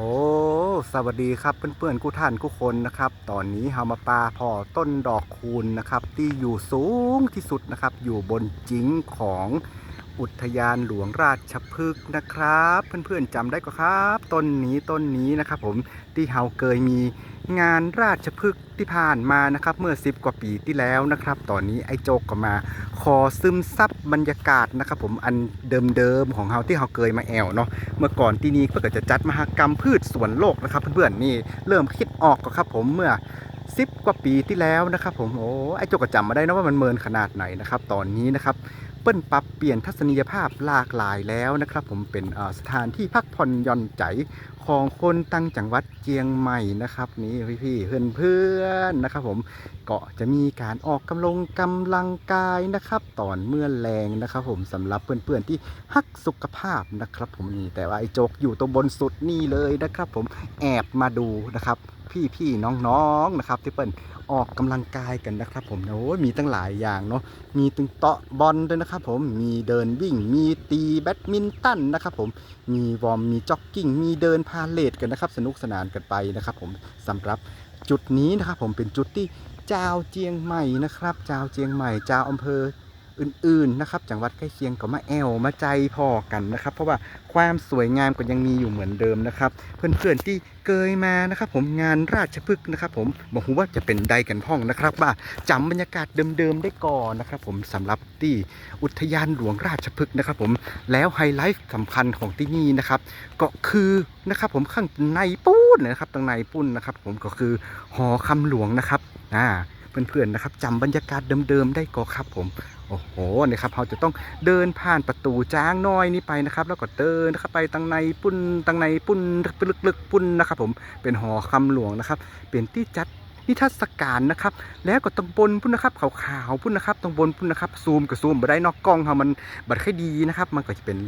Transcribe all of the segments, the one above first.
โอ้สวัสดีครับเพื่อนๆกู้ท่านกู้คนนะครับ ตอนนี้เฮามาปลาพอต้นดอกคูณนะครับ ที่อยู่สูงที่สุดนะครับ อยู่บนจิงของ อุทยานหลวงราชพฤกษ์นะครับ เพื่อนๆจำได้ก็ครับ ต้นนี้ต้นนี้นะครับผมที่เฮาเคยมีงานราชพฤกษ์ที่ผ่านมานะครับ เมื่อ 10 กว่าปีที่แล้วนะครับ ตอนนี้ไอ้โจกก็มา ขอซึมซับบรรยากาศนะครับผมอันเดิมๆของเฮาที่เฮาเคยมาแอวเนาะเมื่อก่อนที่นี่เพื่อจะจัดมหกรรมพืชสวนโลกนะครับ เพื่อนๆนี่เริ่มคิดออกก็ครับผมเมื่อ10กว่าปีที่แล้วนะครับผมโอ้ไอโจกก็จำมาได้นะว่ามันเมินขนาดไหนนะครับ ตอนนี้นะครับ เปิ้นปรับเปลี่ยนทัศนียภาพหลากหลายแล้วนะครับ ผมเป็นสถานที่พักผ่อนหย่อนใจของคนตั้งจังหวัดเจียงใหม่นะครับนี่พี่ๆเพื่อนเพื่อนๆนะครับ ผมก็จะมีการออกกำลังกำลังกายนะครับตอนเมื่อแรงนะครับ ผมสำหรับเพื่อนๆที่ฮักสุขภาพนะครับ ผมนี่แต่ว่าไอ้โจกอยู่ตรงบนสุดนี่เลยนะครับ ผมแอบมาดูนะครับ พี่ๆน้องๆนะครับที่เปิ้ลออกกำลังกายกันนะครับ ผมโอ้ยมีตั้งหลายอย่างเนาะมีตึงเตะบอลด้วยนะครับ ผมมีเดินวิ่ง มีตีแบดมินตันนะครับ ผมมีวอร์มมีจ็อกกิ้ง มีเดินพาเลทกันนะครับ สนุกสนานกันไปนะครับ ผมสำหรับจุดนี้นะครับ ผมเป็นจุดที่เจ้าเจียงใหม่นะครับเจ้าเจียงใหม่เจ้าอำเภอ อื่นๆนะครับจังหวัดใกล้เคียงก็มาแอวมาใจพอกันนะครับ เพราะว่าความสวยงามก็ยังมีอยู่เหมือนเดิมนะครับ เพื่อนๆที่เคยมานะครับผมงานราชพฤกษ์นะครับ ผมบอกว่าจะเป็นใดกันพ่องนะครับ ว่าจำบรรยากาศเดิมๆได้ก่อนนะครับ ผมสำหรับที่อุทยานหลวงราชพฤกษ์นะครับ ผมแล้วไฮไลท์สำคัญของที่นี่นะครับก็คือนะครับผมข้างในปุ้นนะครับตรงในปุ้นนะครับ ผมก็คือหอคำหลวงนะครับอ่า เพื่อนๆนะครับจำบรรยากาศเดิมๆได้ก็ครับผมโอ้โหนะครับเราจะต้องเดินผ่านประตูจ้างน้อยนี้ไปนะครับ แล้วก็เดินเข้าไปตังในปุ้นตังในปุ้นลึกๆปุ้นนะครับผมเป็นหอคำหลวงนะครับ เป็นที่จัดนิทรรศการนะครับ แล้วก็ตรงบนพุ่นนะครับขาวๆพุ่นนะครับตรงบนพุ่นนะครับซูมกับซูมบ่ได้นอกกล้องค่ะมันบัดค่อยดีนะครับ มันก็จะเป็น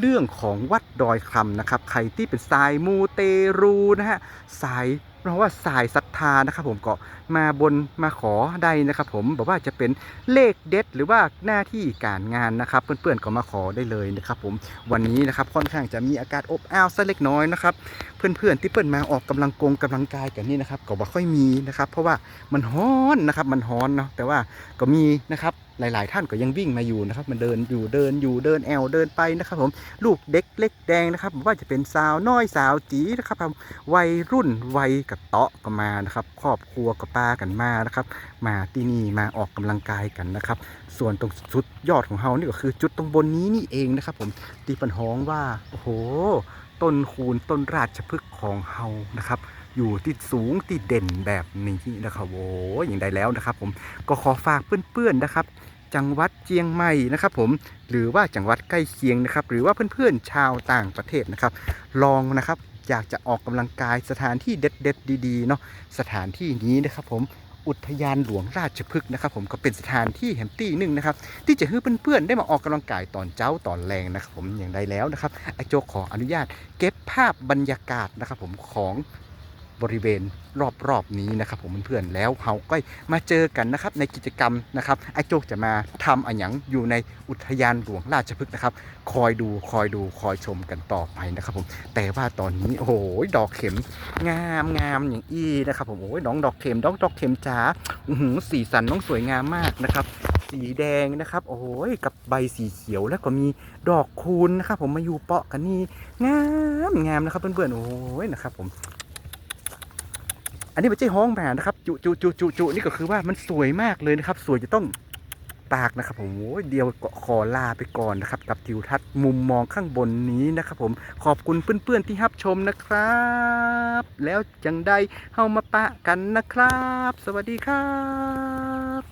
เรื่องของวัดดอยคำนะครับ ใครที่เป็นสายมูเตรูนะฮะสายเพราะว่าสายศรัทธานะครับผมก็มาบนมาขอได้นะครับผมบอกว่าจะเป็นเลขเด็ดหรือว่าหน้าที่การงานนะครับ เพื่อนๆก็มาขอได้เลยนะครับผมวันนี้นะครับค่อนข้างจะมีอากาศอบอ้าวสักเล็กน้อยนะครับเพื่อนๆที่เปิ้นมาออกกำลังกงกำลังกายกันนี่นะครับก็บ่ค่อยมีนะครับ เพราะว่ามันฮ้อนนะครับมันฮ้อนเนาะแต่ว่าก็มีนะครับ หลาย ๆ ท่านก็ยังวิ่งมาอยู่นะครับมันเดินอยู่เดินอยู่เดินแอวเดินไปนะครับผมลูกเด็กเล็กแดงนะครับไม่ว่าจะเป็นสาวน้อยสาวจีนะครับผมวัยรุ่นวัยกับเตาะก็มานะครับครอบครัวก็ปากันมานะครับ มาที่นี่มาออกกำลังกายกันนะครับ ส่วนตรงจุดยอดของเฮานี่ก็คือจุดตรงบนนี้นี่เองนะครับ ผมตีปันฮ้องว่าโอ้โหต้นคูณต้นราชพฤกษ์ของเฮานะครับ อยู่ที่สูงที่เด่นแบบนี้นะครับโอ้ยอย่างใดแล้วนะครับ ผมก็ขอฝากเพื่อนๆนะครับ จังหวัดเจียงใหม่นะครับ ผมหรือว่าจังหวัดใกล้เคียงนะครับ หรือว่าเพื่อนๆชาวต่างประเทศนะครับ ลองนะครับอยากจะออกกำลังกายสถานที่เด็ดๆดีๆเนาะสถานที่นี้นะครับ ผมอุทยานหลวงราชพฤกษ์นะครับ ผมก็เป็นสถานที่แห่งที่หนึ่งนะครับ ที่จะให้เพื่อนๆได้มาออกกำลังกายตอนเช้าตอนแรงนะครับ ผมอย่างใดแล้วนะครับไอโจขออนุญาตเก็บภาพบรรยากาศนะครับ ผมของ บริเวณรอบๆนี้นะครับ ผมเพื่อนๆแล้วเขาก็มาเจอกันนะครับในกิจกรรมนะครับไอโจกจะมาทำอะไรอย่างอยู่ในอุทยานหลวงราชพฤกษ์นะครับ คอยดูคอยดูคอยชมกันต่อไปนะครับผมแต่ว่าตอนนี้โอ้โหดอกเข็มงามงามอย่างอี้นะครับผมโอ้ยน้องดอกเข็มน้องดอกเข็มจ๋าอื้อหือสีสันน้องสวยงามมากนะครับ สีแดงนะครับ โอ้ยกับใบสีเขียวแล้วก็มีดอกคูณนะครับ ผมมาอยู่เปาะกันนี่งามงามนะครับเพื่อนๆโอ้ยนะครับ ผม อันนี้ไม่ใช่ห้องแผนนะครับ จุจุจุจุจุนี่ก็คือว่ามันสวยมากเลยนะครับ สวยจะต้องตากนะครับผมโอ้ยเดียวก็ขอลาไปก่อนนะครับ กับทิวทัศน์มุมมองข้างบนนี้นะครับผมขอบคุณเพื่อนๆที่รับชมนะครับ แล้วจังได้เข้ามาปะกันนะครับ สวัสดีครับ